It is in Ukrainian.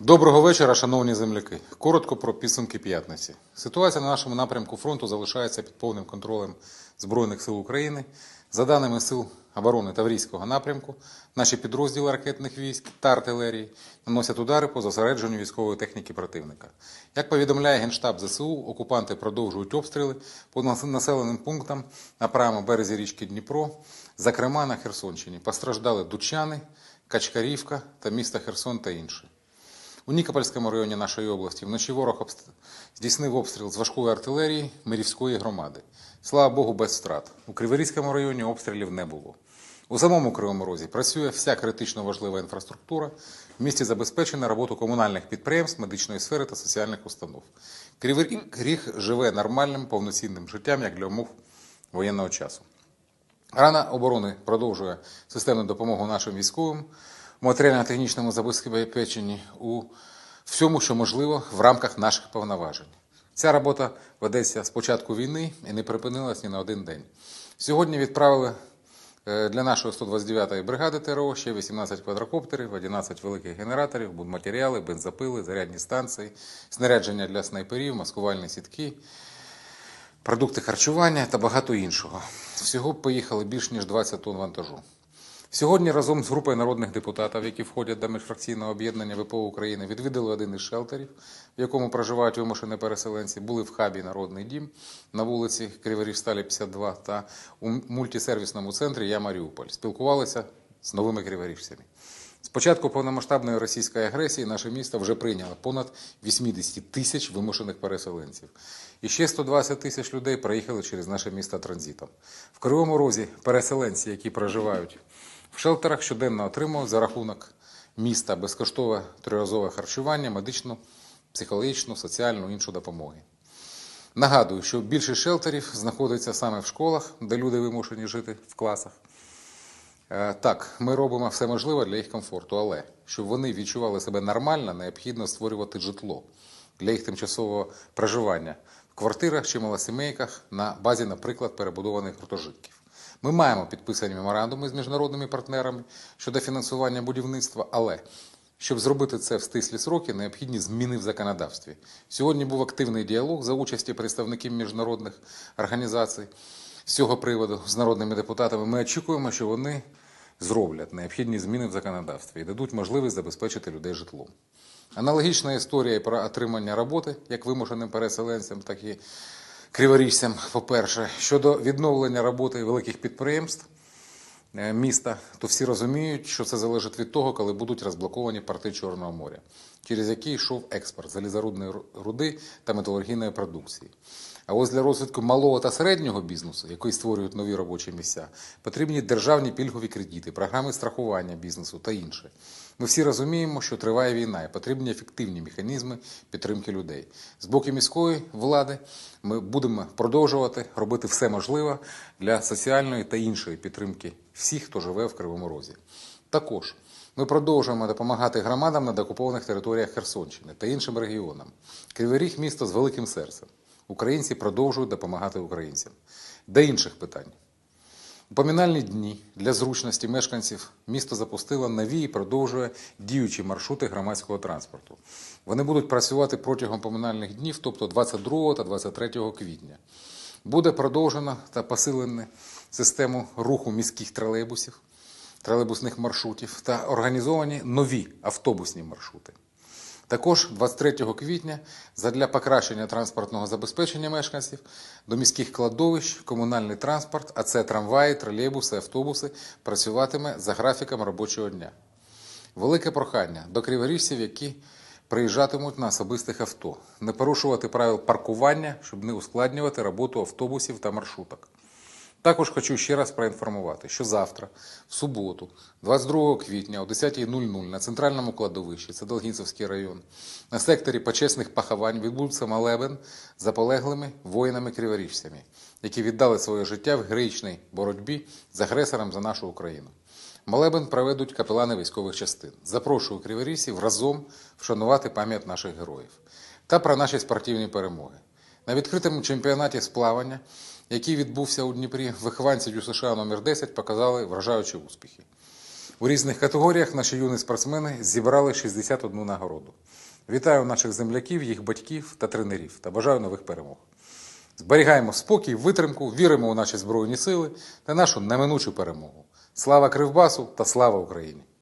Доброго вечора, шановні земляки. Коротко про підсумки п'ятниці. Ситуація на нашому напрямку фронту залишається під повним контролем Збройних сил України. За даними Сил оборони Таврійського напрямку, наші підрозділи ракетних військ та артилерії наносять удари по зосередженню військової техніки противника. Як повідомляє Генштаб ЗСУ, окупанти продовжують обстріли по населеним пунктам на правому березі річки Дніпро, зокрема на Херсонщині. Постраждали Дучани, Качкарівка та міста Херсон та інші. У Нікопольському районі нашої області вночі ворог здійснив обстріл з важкої артилерії Мирівської громади. Слава Богу, без втрат. У Криворізькому районі обстрілів не було. У самому Кривому Розі працює вся критично важлива інфраструктура. В місті забезпечена роботу комунальних підприємств, медичної сфери та соціальних установ. Кривий Ріг живе нормальним, повноцінним життям, як для умов воєнного часу. Рана оборони продовжує системну допомогу нашим військовим матеріально-технічному забезпеченні у всьому, що можливо в рамках наших повноважень. Ця робота ведеться з початку війни і не припинилась ні на один день. Сьогодні відправили е, для нашої 129-ї бригади ТРО ще 18 квадрокоптерів, 11 великих генераторів, будматеріали, бензопили, зарядні станції, снарядження для снайперів, маскувальні сітки, продукти харчування та багато іншого. Всього поїхали більш ніж 20 тонн вантажу. Сьогодні разом з групою народних депутатів, які входять до міжфракційного об'єднання ВПО України, відвідали один із шелтерів, в якому проживають вимушені переселенці. Були в хабі Народний дім на вулиці Криворіжсталі 52 та у мультисервісному центрі Я Маріуполь. Спілкувалися з новими криворіжцями. З початку повномасштабної російської агресії наше місто вже прийняло понад 80 тисяч вимушених переселенців. І ще 120 тисяч людей проїхали через наше місто транзитом. В Кривому Розі переселенці, які проживають в шелтерах, щоденно отримують за рахунок міста безкоштове триразове харчування, медичну, психологічну, соціальну іншу допомогу. Нагадую, що більшість шелтерів знаходиться саме в школах, де люди вимушені жити в класах. Е, Так, ми робимо все можливе для їх комфорту, але щоб вони відчували себе нормально, необхідно створювати житло для їх тимчасового проживання в квартирах чи малосімейках на базі, наприклад, перебудованих гуртожитків. Ми маємо підписані меморандуми з міжнародними партнерами щодо фінансування будівництва, але щоб зробити це в стислі сроки, необхідні зміни в законодавстві. Сьогодні був активний діалог за участі представників міжнародних організацій з цього приводу з народними депутатами. Ми очікуємо, що вони зроблять необхідні зміни в законодавстві і дадуть можливість забезпечити людей житлом. Аналогічна історія про отримання роботи як вимушеним переселенцям, так і криворіжцям, по-перше, щодо відновлення роботи великих підприємств е, міста, то всі розуміють, що це залежить від того, коли будуть розблоковані порти Чорного моря, через які йшов експорт залізорудної руди та металургійної продукції. А ось для розвитку малого та середнього бізнесу, який створюють нові робочі місця, потрібні державні пільгові кредити, програми страхування бізнесу та інше. Ми всі розуміємо, що триває війна і потрібні ефективні механізми підтримки людей. З боку міської влади ми будемо продовжувати робити все можливе для соціальної та іншої підтримки всіх, хто живе в Кривому Розі. Також ми продовжуємо допомагати громадам на деокупованих територіях Херсонщини та іншим регіонам. Кривий Ріг – місто з великим серцем. Українці продовжують допомагати українцям. До інших питань. У помінальні дні для зручності мешканців місто запустило нові і продовжує діючі маршрути громадського транспорту. Вони будуть працювати протягом поминальних днів, тобто 22 та 23 квітня. Буде продовжено та посилено систему руху міських тролейбусів, тролейбусних маршрутів та організовані нові автобусні маршрути. Також 23 квітня задля покращення транспортного забезпечення мешканців до міських кладовищ комунальний транспорт, а це трамваї, тролейбуси, автобуси, працюватиме за графіком робочого дня. Велике прохання до криворіжців, які приїжджатимуть на особистих авто, не порушувати правил паркування, щоб не ускладнювати роботу автобусів та маршруток. Також хочу ще раз проінформувати, що завтра, в суботу, 22 квітня о 10.00 на центральному кладовищі, це Долгінцевський район, на секторі почесних поховань відбудеться молебен за полеглими воїнами-криворіжцями, які віддали своє життя в героїчній боротьбі з агресором за нашу Україну. Молебен проведуть капелани військових частин. Запрошую криворіжців разом вшанувати пам'ять наших героїв та про наші спортивні перемоги. На відкритому чемпіонаті з плавання, який відбувся у Дніпрі, вихованці ДЮСШ номер 10 показали вражаючі успіхи. У різних категоріях наші юні спортсмени зібрали 61 нагороду. Вітаю наших земляків, їх батьків та тренерів та бажаю нових перемог. Зберігаємо спокій, витримку, віримо у наші збройні сили та нашу неминучу перемогу. Слава Кривбасу та слава Україні!